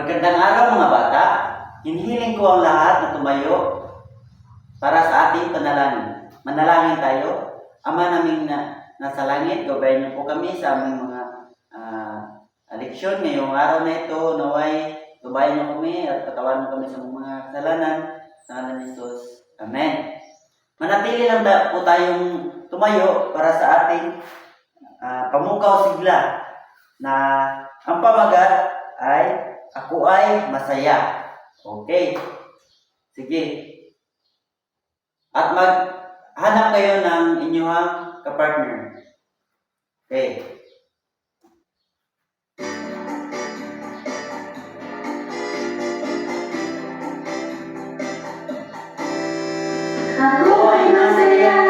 Magandang araw mga bata. Hinihiling ko ang lahat na tumayo para sa ating panalangin. Manalangin tayo. Ama naming na, nasa langit, gabayan niyo po kami sa aming mga ah, leksyon ngayong araw na ito. Naway, gabayan niyo kami at katawan mo kami sa mga kasalanan. Sa ni Jesus. Amen. Manatili lang da, po tayong tumayo para sa ating ah, pamukaw sigla na ang pamagat ay ako ay masaya. Okay. Sige. At maghanap kayo ng inyong kapartner. Okay. Ako ay masaya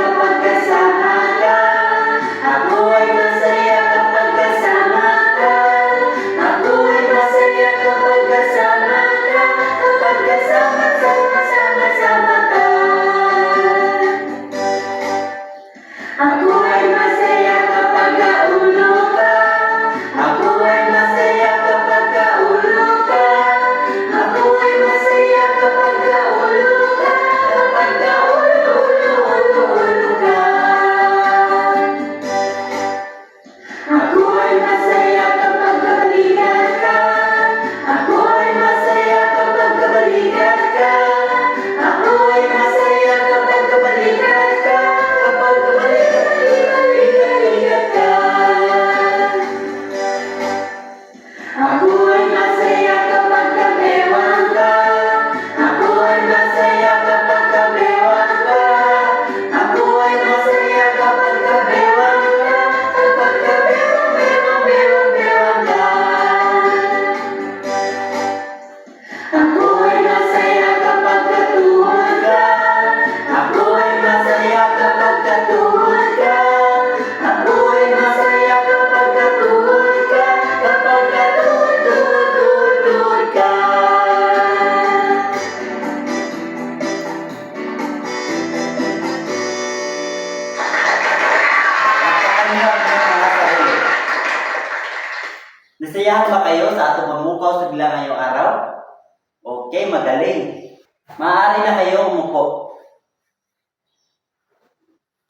magaling. Maaari na kayo umupo.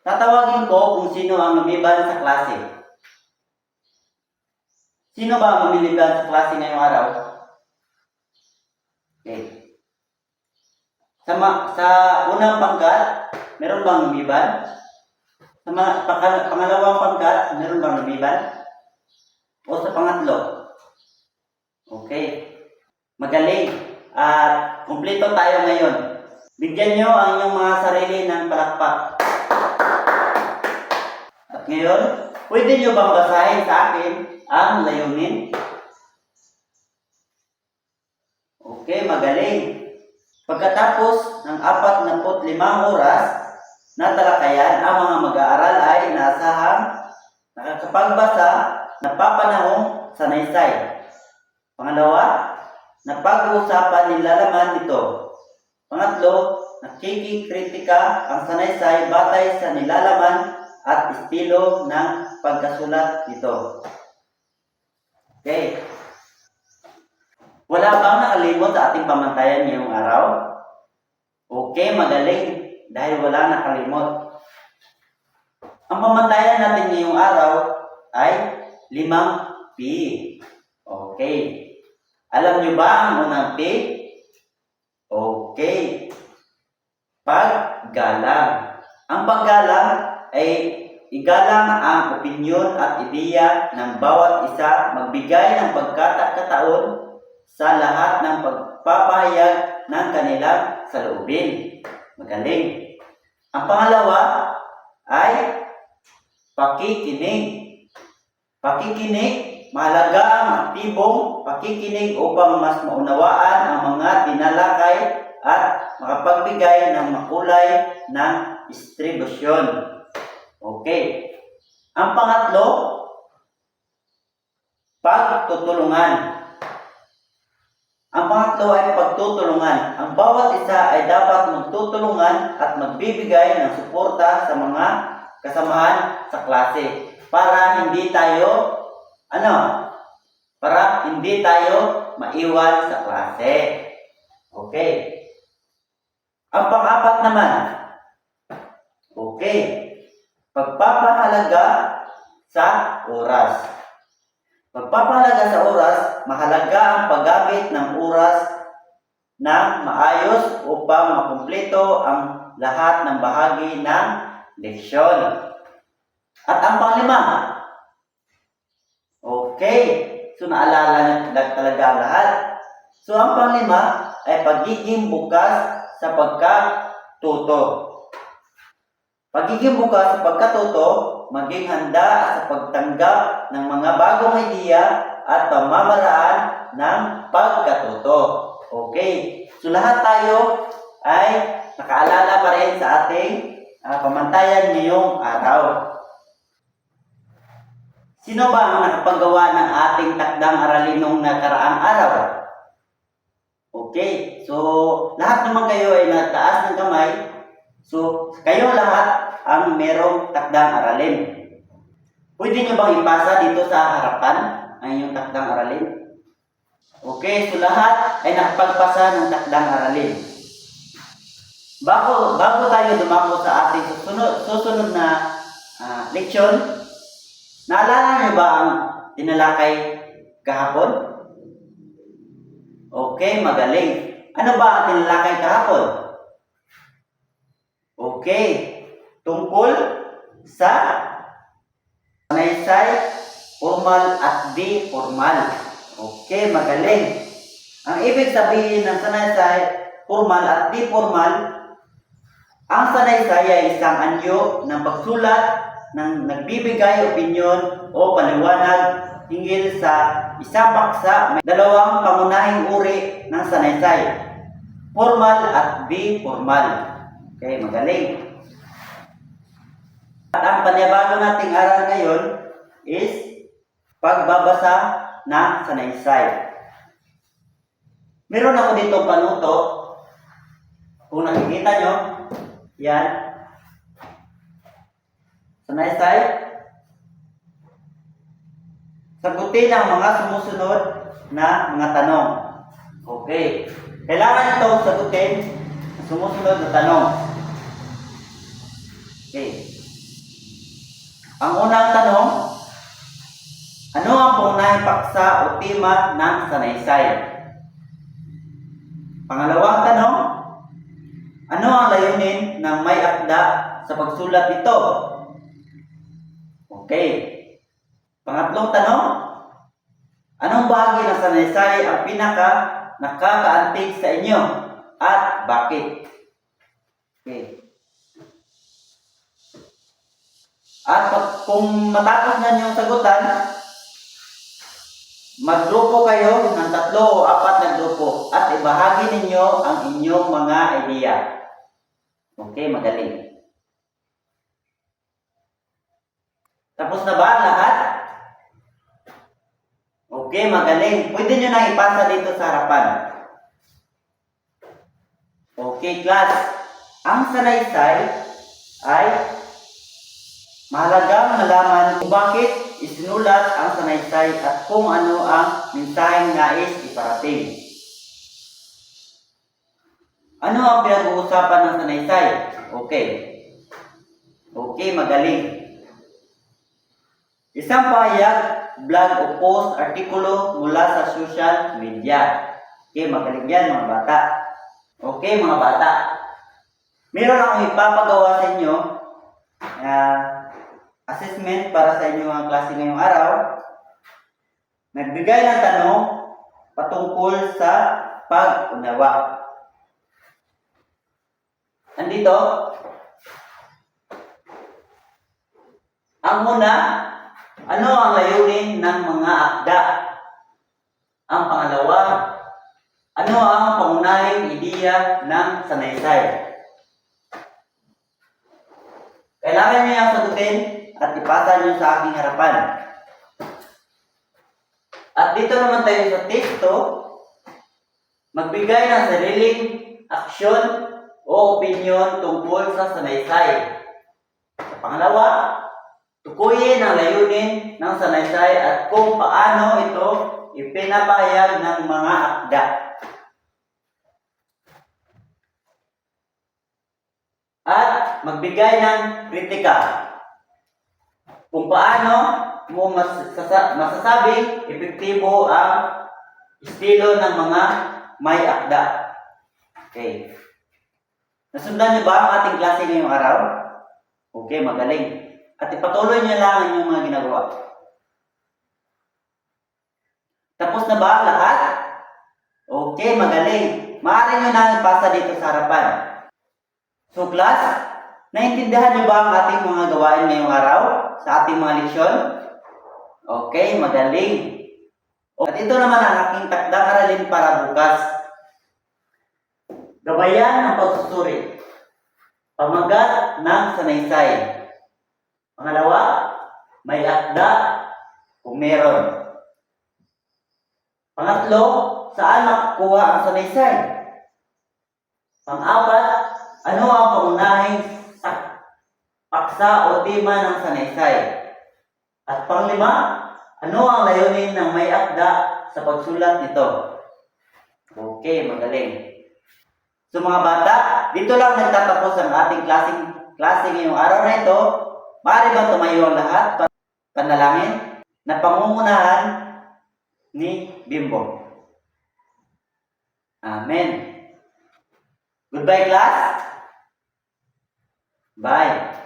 Tatawagin ko kung sino ang mamiban sa klase. Sino ba ang mamiliban sa klase ngayong araw? Okay. Sa, ma- sa unang pangkat, meron bang lumiban? Sa mga, paka- pangalawang pangkat, meron bang lumiban? O sa pangatlo? Okay. Magaling. At kumpleto tayo ngayon. Bigyan nyo ang inyong mga sarili ng palakpak. At ngayon, pwede nyo bang basahin sa akin ang layunin? Okay, magaling. Pagkatapos ng 45 oras na talakayan, ang mga mag-aaral ay inaasahang nakakapagbasa na papanahong sanaysay. Pangalawa, napag-uusapan nilalaman nito. Pangatlo, nakikikritika ang sanaysay batay sa nilalaman at estilo ng pagkasulat nito. Okay. Wala bang nakalimot sa ating pamantayan ngayong araw? Okay, magaling. Dahil wala nakalimot. Ang pamantayan natin ngayong araw ay limang P. Okay. Alam nyo ba ang unang P? Okay. Paggalang. Ang paggalang ay igalang ang opinyon at ideya ng bawat isa magbigay ng pagkakataon sa lahat ng pagpapahayag ng kanilang saloobin. Magaling. Ang pangalawa ay pakikinig. Pakikinig, mahalaga ang aktibong pakikinig upang mas maunawaan ang mga tinalakay at makapagbigay ng makulay ng distribusyon. Okay. Ang pangatlo, pagtutulungan. Ang pangatlo ay pagtutulungan. Ang bawat isa ay dapat magtutulungan at magbibigay ng suporta sa mga kasamahan sa klase para hindi tayo ano para hindi tayo maiwan sa klase. Okay. Ang pang-apat naman, okay, pagpapahalaga sa oras. Pagpapahalaga sa oras, mahalaga ang paggamit ng oras ng maayos upang makumpleto ang lahat ng bahagi ng leksyon. At ang panglima, okay, so naalala na talaga lahat. So ang panglima ay pagiging bukas sa pagkatuto. Pagiging bukas sa pagkatuto, maging handa sa pagtanggap ng mga bagong idea at pamamaraan ng pagkatuto. Okay, so lahat tayo ay nakaalala pa rin sa ating ah, pamantayan ngayong araw. Sino ba ang nakapagawa ng ating takdang aralin nung nakaraang araw? Okay, so lahat naman kayo ay nagtaas ng kamay. So, kayo lahat ang merong takdang aralin. Pwede nyo bang ipasa dito sa harapan ang inyong takdang aralin? Okay, so lahat ay nakapagpasa ng takdang aralin. Bago, bago tayo dumako sa ating susunod, susunod na ah, leksyon, naalala niyo ba ang tinalakay kahapon? Okay, magaling. Ano ba ang tinalakay kahapon? Okay, tungkol sa sanaysay, formal at di formal. Okay, magaling. Ang ibig sabihin ng sanaysay, formal at di formal, ang sanaysay ay isang anyo ng pagsulat ng nagbibigay opinyon o paliwanag hinggil sa isang paksa may dalawang pangunahing uri ng sanaysay. Formal at di formal. Okay, magaling. At ang panibago nating aral ngayon is pagbabasa ng sanaysay. Meron ako dito panuto. Kung nakikita nyo, yan. Sanaysay. Sagutin ang mga sumusunod na mga tanong. Okay. Kailangan ito sagutin ang sumusunod na tanong. Okay. Ang unang tanong, ano ang pangunahing paksa o tema ng sanaysay? Pangalawang tanong, ano ang layunin ng may akda sa pagsulat nito? Okay. Pangatlong tanong, anong bahagi ng sanaysay ang pinaka nakakaantig sa inyo at bakit? Okay. At kung matapos na niyong sagutan, Maggrupo kayo ng tatlo o apat na grupo at ibahagi ninyo ang inyong mga idea. Okay, magaling. Tapos na ba lahat? Okay, magaling. Pwede nyo na ipasa dito sa harapan. Okay, class. Ang sanaysay ay mahalagang malaman kung bakit isinulat ang sanaysay at kung ano ang mensaheng nais iparating. Ano ang pinag-uusapan ng sanaysay? Okay. Okay, magaling. Isang pahayag, blog o post, artikulo mula sa social media. Okay, magaling yan mga bata. Okay, mga bata. Meron akong ipapagawa sa inyo. ah, assessment para sa inyong mga klase ngayong araw. Nagbigay ng tanong patungkol sa pag-unawa. Andito, ang una, ano ang layunin ng mga akda? Ang pangalawa, ano ang pangunahing ideya ng sanaysay? Kailangan niyo yung sagutin at ipasa niyo sa aking harapan. At dito naman tayo sa teksto, magbigay ng sariling aksyon o opinion tungkol sa sanaysay. Sa pangalawa, tukuyin ang layunin ng sanaysay at kung paano ito ipinapahayag ng mga akda. At magbigay ng kritika kung paano mo masasa- masasabing epektibo ang estilo ng mga may akda. Okay. Nasundan niyo ba ang ating klase ngayong araw? Okay, magaling. At ipatuloy niyo lang ang inyong mga ginagawa. Tapos na ba lahat? Okay, magaling. Maaari nyo na ipasa dito sa harapan. So class, naintindihan niyo ba ang ating mga gawain ngayong araw sa ating mga leksyon? Okay, magaling. At ito naman ang aking takdang aralin para bukas. Gabayan ang pagsusuri. Pamagat ng sanaysay. Pangalawa, may akda kung meron. Pangatlo, saan makukuha ang sanaysay? Pang-apat, ano ang pangunahing paksa o tema ng sanaysay? At panglima, ano ang layunin ng may akda sa pagsulat nito? Okay, magaling. So mga bata, dito lang nagtatapos ang ating klaseng klase ngayong araw na ito. Maaari ba tumayo ang lahat panalangin na pangungunahan ni Bimbo? Amen. Goodbye class. Bye.